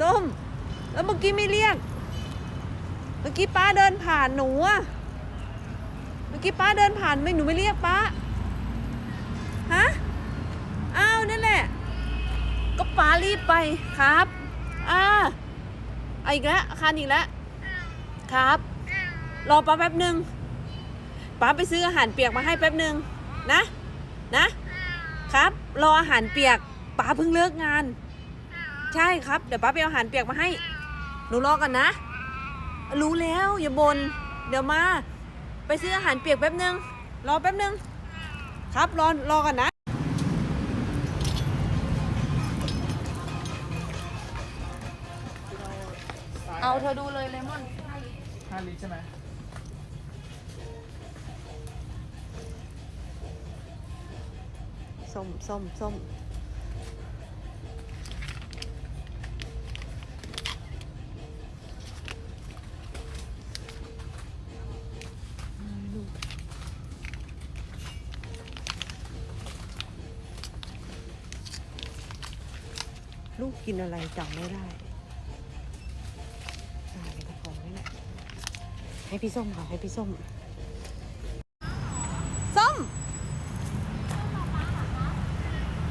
ส้ม แล้วเมื่อกี้ไม่เรียก เมื่อกี้ป้าเดินผ่านหนูอะเมื่อกี้ป้าเดินผ่านไม่หนูไม่เรียกป้า ฮะ อ้าวนั่นแหละ ก็ป้ารีบไปครับ อ่าเอาอีกแล้วคันอีกแล้ว ครับ รอป้าแป๊บหนึ่งป้าไปซื้ออาหารเปียกมาให้แป๊บหนึ่งนะ นะ ครับ รออาหารเปียกป้าเพิ่งเลิกงาน ใช่ครับ เดี๋ยวป้าไปเอาอาหารเปียกมาให้ หนูรอก่อนนะ รู้แล้วอย่าบน่นเดี๋ยวมา ไปซื้ออาหารเปียกแป๊บหนึ่งรอแป๊บหนึ่งครับรอรอก่อนนะ เอาเธอดูเลยเลมอน ห้าลิตรใช่ไหมส้มส้มส้ม ลูกกินอะไรจำไม่ได้ตายในกระเพาะนี่แหละให้พี่ส้มค่ะให้พี่ส้ม ส้ม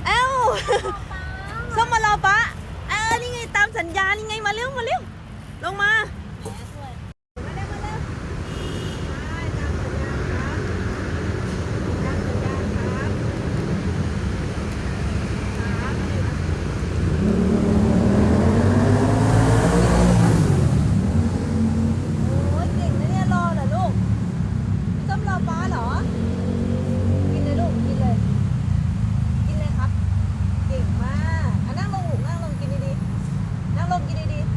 เอ้า ส้มมารอปะเออนี่ไงตามสัญญา นี่ไงมาเร็ว มาเร็ว ลงมา โอ้ยเก่งนะเนี่ยรอเหรอลูกพี่ส้มรอป้าเหรอ กินเลยลูก กินเลย กินเลยครับ เก่งมากอะนั่งลงลูกนั่งลงกินดีๆ นั่งลงกินดีๆ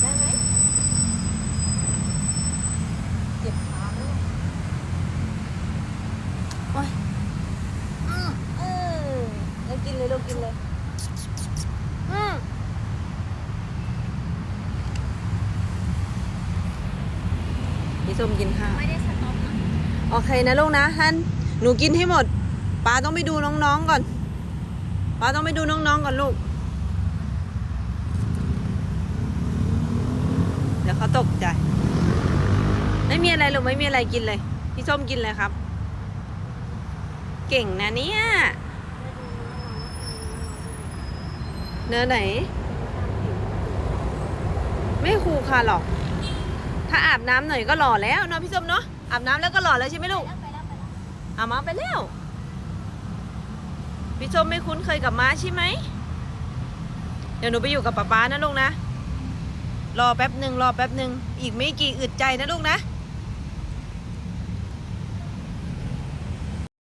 ได้ไหมเจ็บขาไหมเนี่ยโอ้ยอืมเออแล้วกินเลยลูกกินเลยอืมพี่ส้มกินข้าวไม่ได้สต็อปนะโอเคนะลูกนะฮันหนูกินให้หมดป้าต้องไปดูน้องๆก่อนป้าต้องไปดูน้องๆก่อนลูก เดี๋ยวเขาตกใจ ไม่มีอะไรลูกไม่มีอะไรกินเลย พี่ส้มกินเลยครับ เก่งนะเนี่ยเนื้อไหน ไม่คูค่ะหรอก ถ้าอาบน้ำหน่อยก็หล่อแล้วเนาะพี่ส้มเนาะอาบน้ำแล้วก็หล่อแล้วใช่ไหมลูกแล้วไปแล้วไปแล้วอามาไปแล้วพี่ส้มไม่คุ้นเคยกับม้าใช่ไหมเดี๋ยวหนูไปอยู่กับป๊าป๊านะลูกนะรอแป๊บหนึ่งรอแป๊บหนึ่งอีกไม่กี่อึดใจนะลูกนะ